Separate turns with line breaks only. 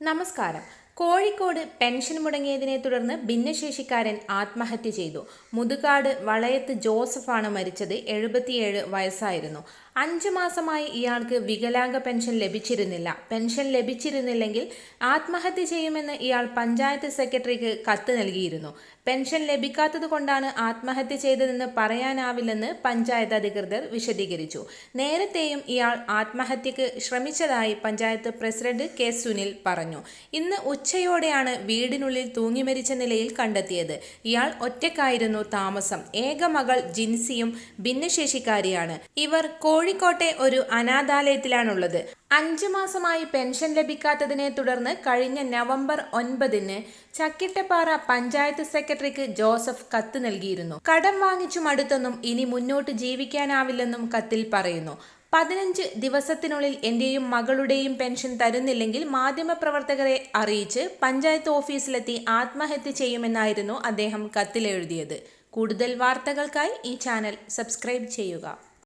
നമസ്കാരം കോഴിക്കോട് പെൻഷൻ മുടങ്ങിയതിനെ തുടർന്ന് ഭിന്നശേഷിക്കാരൻ ആത്മഹത്യ ചെയ്തു. മുതുകാട് വളയത്ത് ജോസഫാണ് മരിച്ചത്. എഴുപത്തിയേഴ് വയസ്സായിരുന്നു. അഞ്ചു മാസമായി ഇയാൾക്ക് വികലാംഗ പെൻഷൻ ലഭിച്ചിരുന്നില്ല. പെൻഷൻ ലഭിച്ചിരുന്നില്ലെങ്കിൽ ആത്മഹത്യ ചെയ്യുമെന്ന് ഇയാൾ പഞ്ചായത്ത് സെക്രട്ടറിക്ക് കത്ത് നൽകിയിരുന്നു. പെൻഷൻ ലഭിക്കാത്തത് കൊണ്ടാണ് ആത്മഹത്യ ചെയ്തതെന്ന് പറയാനാവില്ലെന്ന് പഞ്ചായത്ത് അധികൃതർ വിശദീകരിച്ചു. നേരത്തെയും ഇയാൾ ആത്മഹത്യക്ക് ശ്രമിച്ചതായി പഞ്ചായത്ത് പ്രസിഡന്റ് കെ സുനിൽ പറഞ്ഞു. ഇന്ന് ഉച്ചയോടെയാണ് വീടിനുള്ളിൽ തൂങ്ങി മരിച്ച നിലയിൽ കണ്ടെത്തിയത്. ഇയാൾ ഒറ്റക്കായിരുന്നു താമസം. ഏക മകൾ ജിൻസിയും ഭിന്നശേഷിക്കാരിയാണ്. ഇവർ കോഴിക്കോട്ടെ ഒരു അനാഥാലയത്തിലാണുള്ളത്. അഞ്ചു മാസമായി പെൻഷൻ ലഭിക്കാത്തതിനെ തുടർന്ന് കഴിഞ്ഞ നവംബർ ഒൻപതിന് ചക്കിട്ടപ്പാറ പഞ്ചായത്ത് സെക്രട്ടറിക്ക് ജോസഫ് കത്ത് നൽകിയിരുന്നു. കടം വാങ്ങിച്ചു മടുത്തെന്നും ഇനി മുന്നോട്ട് ജീവിക്കാനാവില്ലെന്നും കത്തിൽ പറയുന്നു. പതിനഞ്ച് ദിവസത്തിനുള്ളിൽ എന്റെയും മകളുടെയും പെൻഷൻ തരുന്നില്ലെങ്കിൽ മാധ്യമപ്രവർത്തകരെ അറിയിച്ച് പഞ്ചായത്ത് ഓഫീസിലെത്തി ആത്മഹത്യ ചെയ്യുമെന്നായിരുന്നു അദ്ദേഹം കത്തിലെഴുതിയത്. കൂടുതൽ വാർത്തകൾക്കായി ഈ ചാനൽ സബ്സ്ക്രൈബ് ചെയ്യുക.